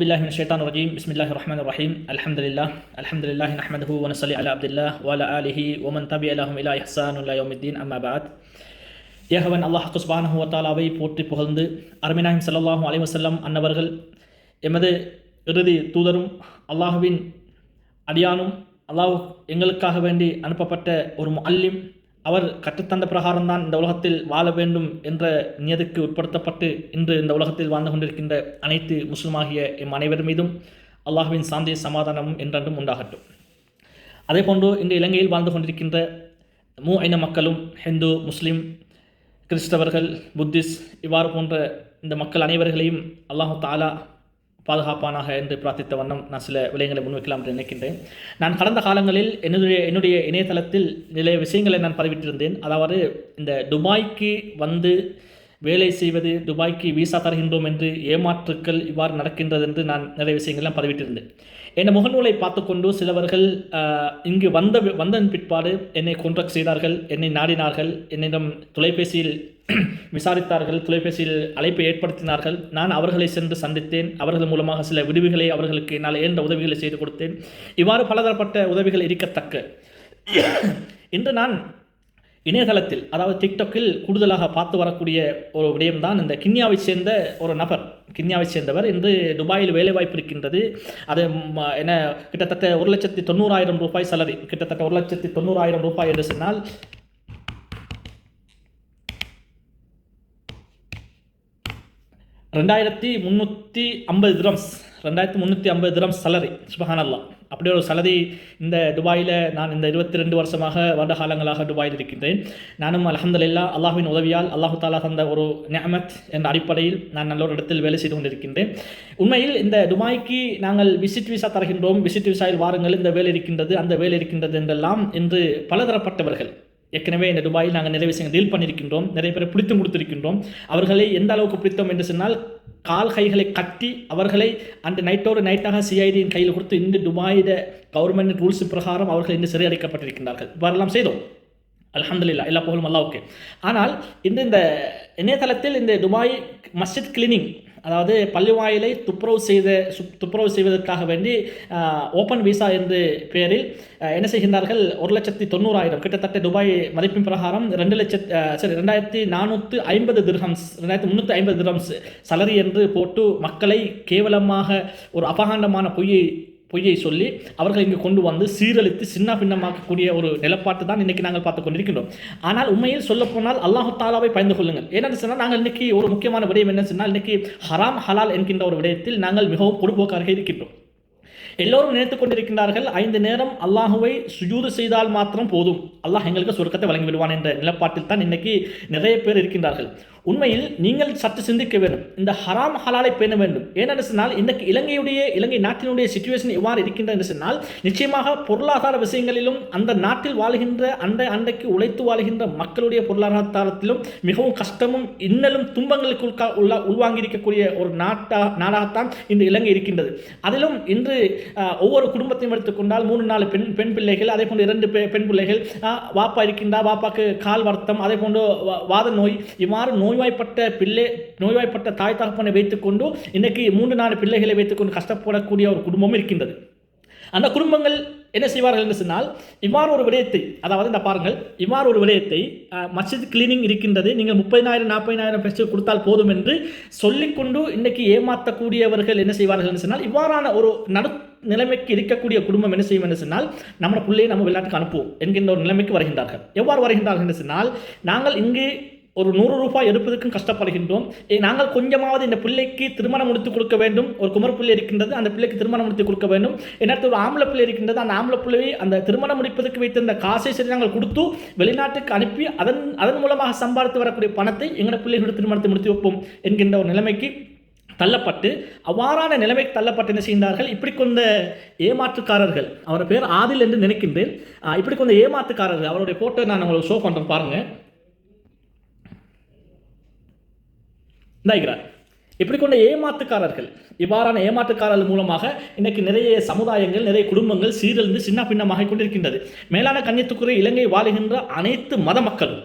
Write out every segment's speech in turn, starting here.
أعوذ بالله من الشيطان الرجيم بسم الله الرحمن الرحيم الحمد لله الحمد لله نحمده ونصلي على عبد الله وعلى آله ومن تبع لهم إلى إحسان إلى يوم الدين أما بعد ஏகவன் அல்லாஹ் சுஸ்பானஹு வத்தாலாவை போற்றி புகழ்ந்து அருமினாஹிம் ஸல்லல்லாஹு அலைஹி வஸல்லம் அன்னவர்கள் எமது இறுதி தூதரும் அல்லாஹுவின் அடியானும் அல்லாஹ் எங்களுக்காக வேண்டி அனுப்பப்பட்ட ஒரு முஅல்லிம் அவர் கற்றுத்தந்த பிரகாரம்தான் இந்த உலகத்தில் வாழ வேண்டும் என்ற நியதிக்கு உட்படுத்தப்பட்டு இன்று இந்த உலகத்தில் வாழ்ந்து கொண்டிருக்கின்ற அனைத்து முஸ்லிமாகிய எம் அனைவர் மீதும் அல்லாஹுவின் சாந்தி சமாதானமும் என்றென்றும் உண்டாகட்டும். அதே போன்று இன்று இலங்கையில் வாழ்ந்து கொண்டிருக்கின்ற மூ இன மக்களும் ஹிந்து முஸ்லிம் கிறிஸ்தவர்கள் புத்திஸ்ட் இவ்வாறு போன்ற இந்த மக்கள் அனைவர்களையும் அல்லாஹு தாலா பாதுகாப்பானாக என்று பிரார்த்தித்த வண்ணம் நான் சில விடயங்களை முன்வைக்கலாம் என்று நினைக்கின்றேன். நான் கடந்த காலங்களில் என்னுடைய என்னுடைய இணையதளத்தில் நிறைய விஷயங்களை நான் பதிவிட்டிருந்தேன். அதாவது இந்த துபாய்க்கு வந்து வேலை செய்வது துபாய்க்கு வீசா தருகின்றோம் என்று ஏமாற்றுக்கள் இவ்வாறு நடக்கின்றது என்று நான் நிறைய விஷயங்கள்லாம் பதிவிட்டிருந்தேன். என் முகநூலை பார்த்துக்கொண்டு சிலவர்கள் இங்கு வந்த வந்தன் பிற்பாடு என்னை கான்டாக்ட் செய்தார்கள் என்னை நாடினார்கள் என்னிடம் தொலைபேசியில் விசாரித்தார்கள் தொலைபேசியில் அழைப்பை ஏற்படுத்தினார்கள். நான் அவர்களை சென்று சந்தித்தேன். அவர்கள் மூலமாக சில விடுவிகளை அவர்களுக்கு என்னால் இயன்ற உதவிகளை செய்து கொடுத்தேன். இவ்வாறு பலதரப்பட்ட உதவிகள் இருக்கத்தக்க. இன்று நான் இணையதளத்தில் அதாவது டிக்டாக்கில் கூடுதலாக பார்த்து வரக்கூடிய ஒரு விடயம்தான் இந்த கிண்ணியாவை சேர்ந்த ஒரு நபர். கிண்ணியாவை சேர்ந்தவர். இன்று துபாயில் வேலைவாய்ப்பு இருக்கின்றது. அது என என்ன கிட்டத்தட்ட ஒரு லட்சத்தி தொண்ணூறாயிரம் ரூபாய் சலரி கிட்டத்தட்ட ஒரு லட்சத்தி தொண்ணூறாயிரம் ரூபாய் என்று சொன்னால் ரெண்டாயிரத்தி முந்நூற்றி ஐம்பது திரம்ஸ் ரெண்டாயிரத்தி முந்நூற்றி ஐம்பது திரம்ஸ் சலரி சுபஹானல்லா. அப்படி ஒரு சலரி இந்த துபாயில் நான் இந்த இருபத்தி ரெண்டு வருஷமாக வருட காலங்களாக துபாயில் இருக்கின்றேன். நானும் அல்ஹம்துலில்லா அல்லாஹ்வின் உதவியால் அல்லாஹு தாலா தந்த ஒரு நியமத் என்ற அடிப்படையில் நான் நல்ல ஒரு இடத்தில் வேலை செய்து கொண்டிருக்கின்றேன். உண்மையில் இந்த துபாய்க்கு நாங்கள் விசிட் விசா தருகின்றோம். விசிட் விசாவில் வாருங்கள். இந்த வேலை இருக்கின்றது அந்த வேலை இருக்கின்றது என்றெல்லாம் இன்று பலதரப்பட்டவர்கள். ஏற்கனவே இந்த துபாயில் நாங்கள் நிறைய விஷயங்கள் டீல் பண்ணியிருக்கின்றோம் நிறைய பேரை பிடித்தும் கொடுத்திருக்கின்றோம் அவர்களை எந்த அளவுக்கு பிடித்தோம் என்று சொன்னால் கால் கைகளை கட்டி அவர்களை அந்த நைட்டோடு நைட்டாக சிஐடியின் கையில் கொடுத்து இந்த துபாயிட கவர்மெண்ட் ரூல்ஸ் பிரகாரம் அவர்கள் இன்று சிறையடைக்கப்பட்டிருக்கின்றார்கள். இவ்வாறெல்லாம் செய்தோம். அலமதுல்லா எல்லா புகழும் ஓகே ஆனால் இந்த இந்த இணையதளத்தில் இந்த துபாய் மஸ்ஜித் கிளீனிங் அதாவது பள்ளிவாயிலை துப்புரவு செய்த துப்புரவு செய்வதற்காக வேண்டி ஓப்பன் விசா என்று பெயரில் என்ன செய்கின்றார்கள்? ஒரு லட்சத்தி தொண்ணூறாயிரம் கிட்டத்தட்ட துபாய் மதிப்பின் பிரகாரம் ரெண்டு லட்சத் சரி ரெண்டாயிரத்தி நானூற்று ஐம்பது திர்ஹம்ஸ் ரெண்டாயிரத்தி முந்நூற்றி ஐம்பது திர்ஹம்ஸ் சலரி என்று போட்டு மக்களை கேவலமாக ஒரு அபகாண்டமான பொய்யை பொய்யை சொல்லி அவர்கள் இங்கு கொண்டு வந்து சீரழித்து சின்ன பின்னமாக்கக்கூடிய ஒரு நிலப்பாட்டு தான் இன்னைக்கு நாங்கள் பார்த்து கொண்டிருக்கின்றோம். ஆனால் உண்மையில் சொல்லப்போனால் அல்லாஹு தாலாவை பயந்து கொள்ளுங்கள். ஏனென்று சொன்னால் நாங்கள் இன்னைக்கு ஒரு முக்கியமான விடயம் என்ன சொன்னால் இன்னைக்கு ஹராம் ஹலால் என்கின்ற ஒரு விடயத்தில் நாங்கள் மிகவும் பொறுப்போக்காக இருக்கின்றோம். எல்லோரும் நினைத்துக் கொண்டிருக்கின்றார்கள் ஐந்து நேரம் அல்லாஹுவை சுஜூது செய்தால் மாத்திரம் போதும். அல்லாஹ் எங்களுக்கு சொர்க்கத்தை வழங்கி விடுவான் என்ற நிலப்பாட்டில் தான் இன்னைக்கு நிறைய பேர் இருக்கின்றார்கள். உண்மையில் நீங்கள் சற்று சிந்திக்க வேண்டும். இந்த ஹராம் ஹலாலை பேண வேண்டும். ஏனென்று சொன்னால் இன்றைக்கு இலங்கையுடைய இலங்கை நாட்டினுடைய சுச்சுவேஷன் இவ்வாறு இருக்கின்றது என்று சொன்னால் நிச்சயமாக பொருளாதார விஷயங்களிலும் அந்த நாட்டில் வாழ்கின்ற அண்டை அண்டைக்கு உழைத்து வாழ்கின்ற மக்களுடைய பொருளாதாரத்திலும் மிகவும் கஷ்டமும் இன்னலும் துன்பங்களுக்கு உள்ள உள்ள உள்வாங்கியிருக்கக்கூடிய ஒரு நாட்டா நாடாகத்தான் இன்று இலங்கை இருக்கின்றது. அதிலும் இன்று ஒவ்வொரு குடும்பத்தையும் எடுத்துக்கொண்டால் மூணு நாலு பெண் பெண் பிள்ளைகள் அதே போன்று இரண்டு பெண் பிள்ளைகள் வாப்பா இருக்கின்றா வாப்பாக்கு கால் வருத்தம் அதே போன்று வாத நோய் இவ்வாறு நோய்வாய்ப்பட்ட பிள்ளை நோய்வாய்ப்பட்ட தாய் தகப்பனை வைத்துக்கொண்டு இன்னைக்கு மூன்று நாலு பிள்ளைகளை வைத்துக்கொண்டு கஷ்டப்படக்கூடிய ஒரு குடும்பமும் இருக்கின்றது. அந்த குடும்பங்கள் என்ன செய்வார்கள் என்று சொன்னால் இவ்வாறு ஒரு விடயத்தை அதாவது இந்த பாருங்கள் இவ்வாறு ஒரு விடயத்தை அஹ், மஸ்ஜித் கிளீனிங் இருக்கின்றது. நீங்கள் முப்பதினாயிரம் நாற்பதினாயிரம் பெஸ்ட் கொடுத்தால் போதும் என்று சொல்லிக்கொண்டு இன்னைக்கு ஏமாற்றக்கூடியவர்கள் என்ன செய்வார்கள் என்று சொன்னால் இவ்வாறான ஒரு நடு நிலைமைக்கு இருக்கக்கூடிய குடும்பம் என்ன செய்யும் என்று சொன்னால் நம்ம பிள்ளையை நம்ம வெளிநாட்டுக்கு அனுப்புவோம் என்கின்ற ஒரு நிலைமைக்கு வருகின்றார்கள். எவ்வாறு வருகின்றார்கள் என்று சொன்னால் நாங்கள் இங்கு ஒரு நூறு ரூபாய் எடுப்பதற்கும் கஷ்டப்படுகின்றோம். ஏ, நாங்கள் கொஞ்சமாவது இந்த பிள்ளைக்கு திருமணம் முடித்து கொடுக்க வேண்டும். ஒரு குமர் பிள்ளை இருக்கின்றது அந்த பிள்ளைக்கு திருமணம் முடித்து கொடுக்க வேண்டும். என்னத்து ஒரு ஆம்பளை பிள்ளை இருக்கின்றது அந்த ஆம்பளை பிள்ளையை அந்த திருமணம் முடிப்பதற்கு வைத்திருந்த காசை சரி நாங்கள் கொடுத்து வெளிநாட்டுக்கு அனுப்பி அதன் அதன் மூலமாக சம்பாதித்து வரக்கூடிய பணத்தை எங்களோட பிள்ளைகளோட திருமணத்தை முடித்து வைப்போம் என்கின்ற ஒரு நிலைமைக்கு தள்ளப்பட்டு அவ்வாறான நிலைமைக்கு தள்ளப்பட்டு என்ன செய்தார்கள் இப்படி கொண்ட ஏமாற்றுக்காரர்கள் அவரோட பேர் ஆதில் என்று நினைக்கின்றேன். இப்படி கொண்ட ஏமாற்றுக்காரர்கள் அவருடைய போட்டோ நான் உங்களுக்கு ஷோ பண்ணுறேன் பாருங்கள் இந்தாகிறார் இப்படி கொண்ட ஏமாத்துக்காரர்கள் இவ்வாறான ஏமாற்றுக்காரர்கள் மூலமாக இன்னைக்கு நிறைய சமுதாயங்கள் நிறைய குடும்பங்கள் சீரழிந்து சின்ன பின்னமாக கொண்டிருக்கின்றது. மேலான கண்ணியத்துக்குரிய இலங்கை வாழுகின்ற அனைத்து மத மக்களும்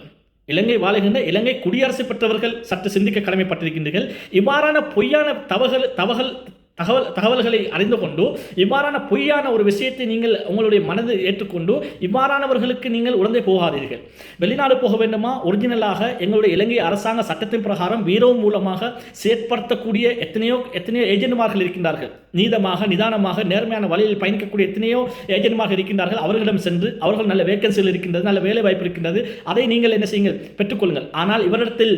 இலங்கை வாழுகின்ற இலங்கை குடியரசு பெற்றவர்கள் சற்று சிந்திக்க கடமைப்பட்டிருக்கின்றீர்கள். இவ்வாறான பொய்யான தவகள் தவகள் தகவல் தகவல்களை அறிந்து கொண்டு இவ்வாறான பொய்யான ஒரு விஷயத்தை நீங்கள் உங்களுடைய மனது ஏற்றுக்கொண்டு இவ்வாறானவர்களுக்கு நீங்கள் உடந்தை போகாதீர்கள். வெளிநாடு போக வேண்டுமா? ஒரிஜினலாக எங்களுடைய இலங்கை அரசாங்க சட்டத்தின் பிரகாரம் வீரோ மூலமாக செயற்படுத்தக்கூடிய எத்தனையோ எத்தனையோ ஏஜென்ட்மார்கள் இருக்கின்றார்கள். நீதமாக நிதானமாக நேர்மையான வழியில் பயணிக்கக்கூடிய எத்தனையோ ஏஜென்ட்மாக இருக்கின்றார்கள். அவர்களிடம் சென்று அவர்கள் நல்ல வேக்கன்சிகள் இருக்கின்றது நல்ல வேலை வாய்ப்பு இருக்கின்றது. அதை நீங்கள் என்ன செய்யுங்கள்? பெற்றுக்கொள்ளுங்கள். ஆனால் இவரிடத்தில்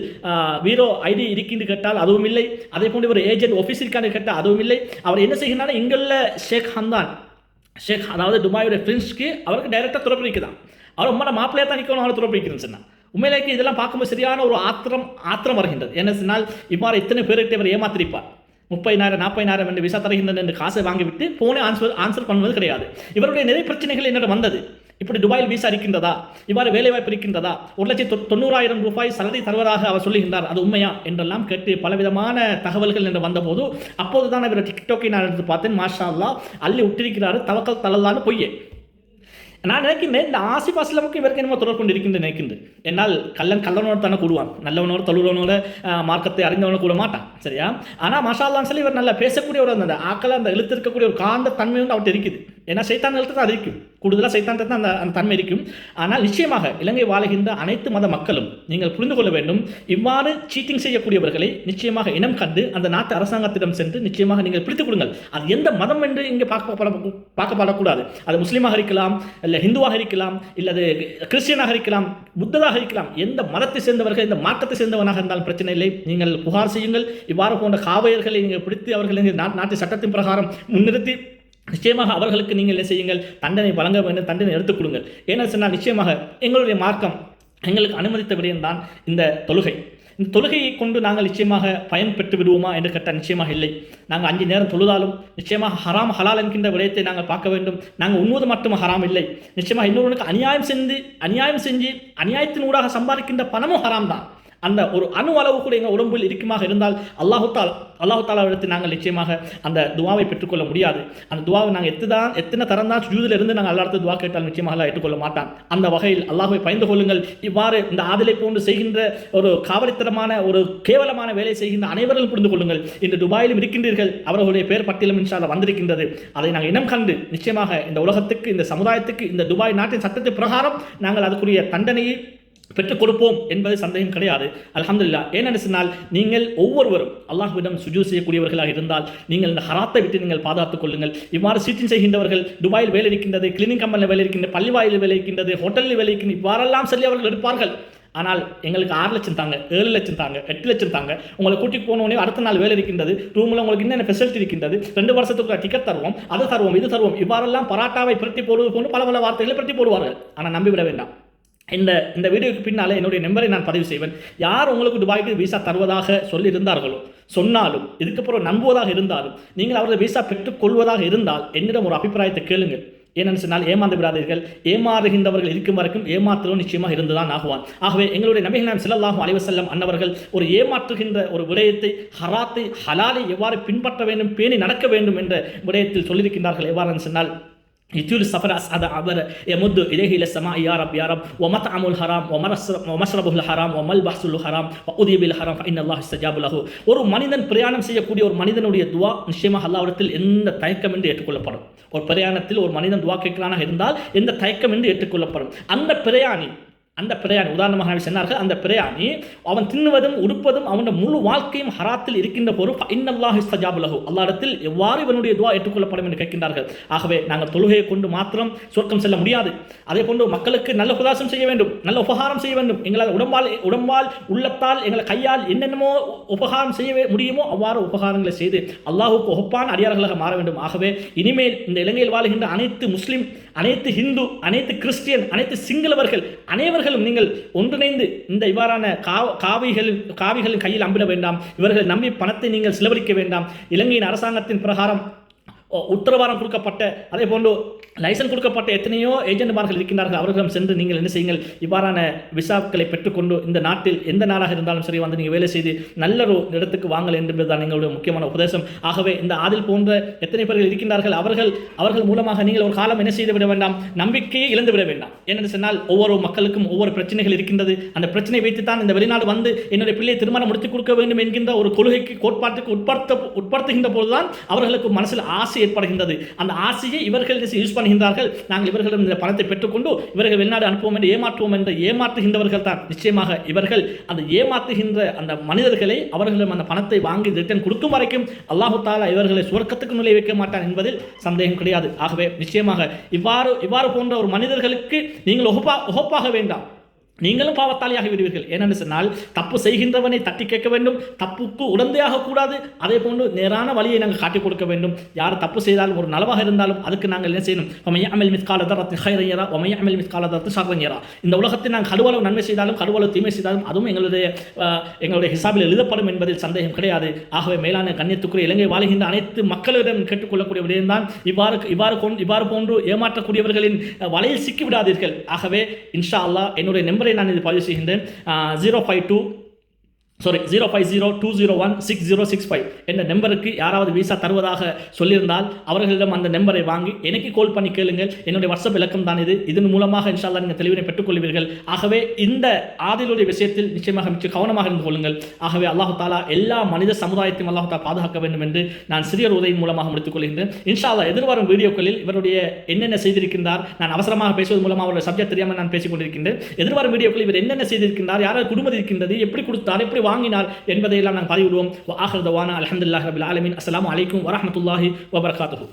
வீரோ ஐடி இருக்கின்று கேட்டால் அதுவும் இல்லை. அதே போன்று ஒரு ஏஜென்ட் ஆஃபீஸ் இருக்கான்னு கேட்டால் அதுவும் இல்லை. அவர் என்ன செய்கிறார் இங்குள்ள ஷேக் ஹந்தான் ஷேக் அதாவது துபாயோட ஃப்ரெண்ட்ஸ்க்கு அவருக்கு டைரெக்டாக துறப்பிடிக்குதான் அவர் உண்மையான மாப்பிள்ளையாக தான் நிற்கணும் அவர் துறப்பிடிக்கிறேன்னு சொன்னால் உண்மையிலேக்கு இதெல்லாம் பார்க்கும்போது சரியான ஒரு ஆத்திரம் ஆத்திரம் வருகின்றது. என்ன சொன்னால் இவ்வாறு இத்தனை பேருக்கு இவர் ஏமாத்திருப்பார்? முப்பதினாயிரம் நாற்பதினாயிரம் என்று விசா தருகின்றன என்று காசை வாங்கிவிட்டு போனே ஆன்சர் ஆன்சர் பண்ணுவது கிடையாது. இவருடைய நிறைய பிரச்சனைகள் என்னிடம் வந்தது. இப்படி துபாயில் வீசா இருக்கின்றதா? இவ்வாறு வேலைவாய்ப்பு இருக்கின்றதா? ஒரு லட்சத்தி தொண்ணூறாயிரம் ரூபாய் சலதை தருவதாக அவர் சொல்லுகின்றார். அது உண்மையா? என்றெல்லாம் கேட்டு பலவிதமான தகவல்கள் என்று வந்தபோது அப்போதுதான் இவர் டிக்டாக்கை நான் எடுத்து பார்த்தேன். மாஷா அல்லா அள்ளி விட்டிருக்கிறாரு. தவக்கல் தலல்லான்னு பொய்யே. நான் நினைக்கின்றேன் இந்த ஆசிப் அஸ்லமுக்கு இவருக்கு என்னமோ தொடர்பு கொண்டு இருக்கின்ற நினைக்கின்றேன் என்னால் கல்லன் கல்லனோட தானே கூடுவான். நல்லவனோட தொழுவனோட மார்க்கத்தை அறிந்தவனோட கூட மாட்டான். சரியா? ஆனால் மஷாலான்னு சொல்லி இவர் நல்லா பேசக்கூடிய ஒரு அந்த ஆக்களை அந்த எழுத்து இருக்கக்கூடிய ஒரு காந்த தன்மை வந்து அவர்கிட்ட இருக்குது. ஏன்னா சைத்தான் தான் அது இருக்கும் கூடுதலாக சைத்தான் தான் அந்த அந்த தன்மை இருக்கும் ஆனால் நிச்சயமாக இலங்கை வாழுகின்ற அனைத்து மத மக்களும் நீங்கள் புரிந்து கொள்ள வேண்டும் இவ்வாறு சீட்டிங் செய்யக்கூடியவர்களை நிச்சயமாக இனம் கண்டு அந்த நாட்டு அரசாங்கத்திடம் சென்று நிச்சயமாக நீங்கள் பிடித்துக் கொடுங்கள். அது எந்த மதம் என்று இங்கே பார்க்கப்பட பார்க்கப்படக்கூடாது அது முஸ்லீமாக இருக்கலாம் இல்லை ஹிந்துவாக இருக்கலாம் இல்லது கிறிஸ்டியனாக இருக்கலாம் புத்ததாக இருக்கலாம். எந்த மதத்தை சேர்ந்தவர்கள் இந்த மாற்றத்தை சேர்ந்தவனாக இருந்தாலும் பிரச்சனை இல்லை. நீங்கள் புகார் செய்யுங்கள். இவ்வாறு போன்ற காவலர்களை நீங்கள் பிடித்து அவர்கள் நாட்டு சட்டத்தின் பிரகாரம் முன்னிறுத்தி நிச்சயமாக அவர்களுக்கு நீங்கள் என்ன செய்யுங்கள்? தண்டனை வழங்க வேண்டும் தண்டனை எடுத்துக் கொடுங்கள். ஏன்னா சொன்னால் நிச்சயமாக எங்களுடைய மார்க்கம் எங்களுக்கு அனுமதித்த விடயம்தான் இந்த தொழுகை. இந்த தொழுகையை கொண்டு நாங்கள் நிச்சயமாக பயன் பெற்று விடுவோமா என்று கேட்டால் நிச்சயமாக இல்லை. நாங்கள் அஞ்சு நேரம் தொழுதாலும் நிச்சயமாக ஹராம் ஹலால் என்கின்ற விடயத்தை நாங்கள் பார்க்க வேண்டும். நாங்கள் உண்ணுவது மட்டும் ஹராம் இல்லை. நிச்சயமாக இன்னொருவனுக்கு அநியாயம் செஞ்சு அநியாயம் செஞ்சு அநியாயத்தின் ஊடாக சம்பாதிக்கின்ற பணமும் ஹராம் தான். அந்த ஒரு அணு அளவு கூட எங்கள் உடம்பில் இருக்குமாக இருந்தால் அல்லாஹுத்தால் அல்லாஹு நாங்கள் நிச்சயமாக அந்த துவாவை பெற்றுக்கொள்ள முடியாது. அந்த துவாவை நாங்கள் எத்து தான் எத்தனை தரம் தான் ஜூதில் இருந்து நாங்கள் அல்லாடத்து துவா கேட்டால் நிச்சயமாக ஏற்றுக்கொள்ள மாட்டான். அந்த வகையில் அல்லாஹுவை பயந்து கொள்ளுங்கள். இவ்வாறு இந்த ஆதலை போன்று செய்கின்ற ஒரு காவலித்தரமான ஒரு கேவலமான வேலை செய்கின்ற அனைவரும் புரிந்து கொள்ளுங்கள். இந்த துபாயிலும் இருக்கின்றீர்கள். அவர்களுடைய பேர் பட்டியலும் இன்ஷால வந்திருக்கின்றது. அதை நாங்கள் இனம் கண்டு நிச்சயமாக இந்த உலகத்துக்கு இந்த சமுதாயத்துக்கு இந்த துபாய் நாட்டின் சட்டத்தின் பிரகாரம் நாங்கள் அதுக்குரிய தண்டனையை பெற்றுக் கொடுப்போம் என்பது சந்தேகம் கிடையாது. அலமதுல்லா ஏன்னு சொன்னால் நீங்கள் ஒவ்வொருவரும் அல்லாஹ்விடம் சுஜூ செய்யக்கூடியவர்களாக இருந்தால் நீங்கள் இந்த ஹராத்தை விட்டு நீங்கள் பாதுகாத்துக் கொள்ளுங்கள். இவ்வாறு சீட்டிங் செய்கின்றவர்கள் துபாயில் வேலை இருக்கின்றது கிளினிக் கம்பெனியில் வேலை இருக்கின்றது பள்ளிவாயில் வேலை இருக்கின்றது ஹோட்டலில் வேலை இருக்கின்றது இவ்வாறெல்லாம் சொல்லி அவர்கள் எடுப்பார்கள். ஆனால் எங்களுக்கு ஆறு லட்சம் தாங்க ஏழு லட்சம் தாங்க எட்டு லட்சம் தாங்க. உங்களை கூட்டிகிட்டு போனோடனே அடுத்த நாள் வேலை இருக்கின்றது ரூமில் உங்களுக்கு என்னென்ன ஃபெசிலிட்டி இருக்கின்றது ரெண்டு வருஷத்துக்கு டிக்கெட் தருவோம் அதை தருவோம் இது தருவோம் இவ்வாறெல்லாம் பராட்டாவை பிரட்டி போடுவது போன்று பல பல வார்த்தைகளை பிரட்டி போடுவார்கள். ஆனால் நம்பிவிட வேண்டாம். இந்த இந்த வீடியோக்கு பின்னால் என்னுடைய நம்பரை நான் பதிவு செய்வேன். யார் உங்களுக்கு துபாய்க்கு விசா தருவதாக சொல்லியிருந்தார்களோ சொன்னாலும் இதுக்கப்புறம் நம்புவதாக இருந்தாலும் நீங்கள் அவரது விசா பெற்றுக்கொள்வதாக இருந்தால் என்னிடம் ஒரு அபிப்பிராயத்தை கேளுங்கள். ஏனென்று சொன்னால் ஏமாந்து விடாதீர்கள் ஏமாறுகின்றவர்கள் இருக்கும் வரைக்கும் ஏமாற்றலும் நிச்சயமாக இருந்துதான் ஆகுவான். ஆகவே எங்களுடைய நபிகள் நாம் அலைவசல்லம் அன்னவர்கள் ஒரு ஏமாற்றுகின்ற ஒரு விடயத்தை ஹராத்தை ஹலாலை எவ்வாறு பின்பற்ற வேண்டும் பேணி நடக்க வேண்டும் என்ற விடயத்தில் சொல்லியிருக்கின்றார்கள். எவ்வாறு சொன்னால் يطيل السفر أسعد عبر يمد إليه إلى السماء يا رب يا رب ومطعم الحرام ومشربه الحرام وملبس الحرام وأذي بالحرام فإن الله استجاب له ஒரு மனிதன் பிரயாணம் செய்யக்கூடிய ஒரு மனிதனுடைய துவா நிச்சயமாக அல்லாவிடத்தில் எந்த தயக்கம் என்று ஏற்றுக்கொள்ளப்படும் ஒரு பிரயாணத்தில் ஒரு மனிதன் துவா கேட்கிறானாக இருந்தால் எந்த தயக்கம் என்று ஏற்றுக்கொள்ளப்படும் அந்த பிரயாணி அந்த பிரயாணி உதாரணமாக சொன்னார்கள் அந்த பிரயாணி அவன் தின்னுவதும் உடுப்பதும் அவனுடைய முழு வாழ்க்கையும் ஹராத்தில் இருக்கின்ற பொறுப்பு இன்னல்லாஹி சஜாபுலகு அல்லாடத்தில் எவ்வாறு இவனுடைய துவா ஏற்றுக்கொள்ளப்படும் என்று கேட்கின்றார்கள். ஆகவே நாங்கள் தொழுகையை கொண்டு மாத்திரம் சொர்க்கம் செல்ல முடியாது. அதே போன்று மக்களுக்கு நல்ல உதாசம் செய்ய வேண்டும் நல்ல உபகாரம் செய்ய வேண்டும். எங்களால் உடம்பால் உடம்பால் உள்ளத்தால் எங்களை கையால் என்னென்னமோ உபகாரம் செய்ய முடியுமோ அவ்வாறு உபகாரங்களை செய்து அல்லாஹுக்கு ஒப்பான அடியார்களாக மாற வேண்டும். ஆகவே இனிமேல் இந்த இலங்கையில் வாழ்கின்ற அனைத்து முஸ்லீம் அனைத்து ஹிந்து அனைத்து கிறிஸ்டியன் அனைத்து சிங்களவர்கள் அனைவர்களும் நீங்கள் ஒன்றிணைந்து இந்த இவ்வாறான காவ காவிகளின் கையில் அம்பிட வேண்டாம். இவர்கள் நம்பி பணத்தை நீங்கள் செலவழிக்க வேண்டாம். இலங்கையின் அரசாங்கத்தின் பிரகாரம் உத்தரவாதம் கொடுக்கப்பட்ட அதே போன்று லைசன்ஸ் கொடுக்கப்பட்ட எத்தனையோ ஏஜென்ட்மார்கள் இருக்கின்றார்கள். அவர்களிடம் சென்று நீங்கள் என்ன செய்யுங்கள்? இவ்வாறான விசாக்களை பெற்றுக்கொண்டு இந்த நாட்டில் எந்த நாடாக இருந்தாலும் சரி வந்து நீங்கள் வேலை செய்து நல்ல ஒரு இடத்துக்கு வாங்கல் என்பதுதான் எங்களுடைய முக்கியமான உபதேசம். ஆகவே இந்த ஆதில் போன்ற எத்தனை பேர்கள் இருக்கின்றார்கள்? அவர்கள் அவர்கள் மூலமாக நீங்கள் ஒரு காலம் என்ன செய்து விட வேண்டாம்? நம்பிக்கையை இழந்து விட வேண்டாம். ஏனென்று சொன்னால் ஒவ்வொரு மக்களுக்கும் ஒவ்வொரு பிரச்சனைகள் இருக்கின்றது. அந்த பிரச்சனை வைத்து தான் இந்த வெளிநாடு வந்து என்னுடைய பிள்ளையை திருமணம் முடித்துக் கொடுக்க வேண்டும் என்கின்ற ஒரு கொள்கைக்கு கோட்பாட்டுக்கு உட்படுத்த உட்படுத்துகின்ற போதுதான் அவர்களுக்கு மனசில் ஆசை ஏற்படுகின்றது. அந்த ஆசையை இவர்கள் யூஸ் பண்ணுகின்றார்கள்? நாங்கள் இவர்களிடம் இந்த பணத்தை பெற்றுக்கொண்டு இவர்கள் வெளிநாடு அனுப்புவோம் என்று ஏமாற்றுவோம் என்று ஏமாற்றுகின்றவர்கள் தான். நிச்சயமாக இவர்கள் அந்த ஏமாற்றுகின்ற அந்த மனிதர்களை அவர்களிடம் அந்த பணத்தை வாங்கி ரிட்டர்ன் கொடுக்கும் வரைக்கும் அல்லாஹு தாலா இவர்களை சுவர்க்கத்துக்கு நுழைய வைக்க மாட்டான் என்பதில் சந்தேகம் கிடையாது. ஆகவே நிச்சயமாக இவ்வாறு இவ்வாறு போன்ற ஒரு மனிதர்களுக்கு நீங்கள் ஒப்பா ஒப்பாக வேண்டாம். நீங்களும் பாவத்தாளியாகி விடுவீர்கள். ஏனென்று சொன்னால் தப்பு செய்கின்றவனை தட்டி கேட்க வேண்டும் தப்புக்கு உடந்தையாக கூடாது. அதே போன்று நேரான வழியை நாங்கள் காட்டிக் கொடுக்க வேண்டும். யார் தப்பு செய்தாலும் ஒரு நலவாக இருந்தாலும் அதுக்கு நாங்கள் என்ன செய்யணும்? ஒமைய அமல் மிஸ்கால தரத்து ஹைரையரா ஒமைய அமல் மிஸ்கால தரத்து சர்வஞ்சரா இந்த உலகத்தில் நாங்கள் கடுவளவு நன்மை செய்தாலும் கடுவளவு தீமை செய்தாலும் அதுவும் எங்களுடைய எங்களுடைய ஹிசாபில் எழுதப்படும் என்பதில் சந்தேகம் கிடையாது. ஆகவே மேலான கண்ணியத்துக்குரிய இலங்கை வாழ்கின்ற அனைத்து மக்களிடம் கேட்டுக்கொள்ளக்கூடிய விடயம்தான். இவ்வாறு இவ்வாறு கொண்டு இவ்வாறு போன்று ஏமாற்றக்கூடியவர்களின் வலையில் சிக்கி விடாதீர்கள் ஆகவே இன்ஷா அல்லாஹ் என்னுடைய நம்பரை நான் இது பதிவு செய்கின்றேன் zero five two sorry zero five zero two zero one six zero six five என்ற நம்பருக்கு யாராவது விசா தருவதாக சொல்லியிருந்தால் அவர்களிடம் அந்த நம்பரை வாங்கி எனக்கு கால் பண்ணி கேளுங்கள். என்னுடைய வாட்ஸ்அப் இலக்கம் தான் இது. இதன் மூலமாக இன்ஷால்லா நீங்கள் தெளிவினை பெற்றுக்கொள்வீர்கள். ஆகவே இந்த ஆதிலுடைய விஷயத்தில் நிச்சயமாக மிக கவனமாக இருந்து கொள்ளுங்கள். ஆகவே அல்லாஹு தாலா எல்லா மனித சமுதாயத்தையும் அல்லாஹு தாலா பாதுகாக்க வேண்டும் என்று நான் சிறிய ஒரு உதவியின் மூலமாக முடித்துக் கொள்கின்றேன் இன்ஷால்லா எதிர்வரும் வீடியோக்களில் இவருடைய என்னென்ன செய்திருக்கின்றார் நான் அவசரமாக பேசுவது மூலமாக அவருடைய சப்ஜெக்ட் தெரியாமல் நான் பேசிக் கொண்டிருக்கின்றேன் எதிர்வரும் வீடியோக்களில் இவர் என்னென்ன செய்திருக்கின்றார் யாராவது குடும்பம் இருக்கின்றது எப்படி கொடுத்தார் எப்படி வாங்கினார் என்பதையெல்லாம் நான் பதிவிடுவோம் ஆஹர் தவானா அலமதுல்லாஹ் ரபில் ஆலமின் அஸ்ஸலாமு அலைக்கும் வரஹ்மத்துல்லாஹி வபரகாத்துஹு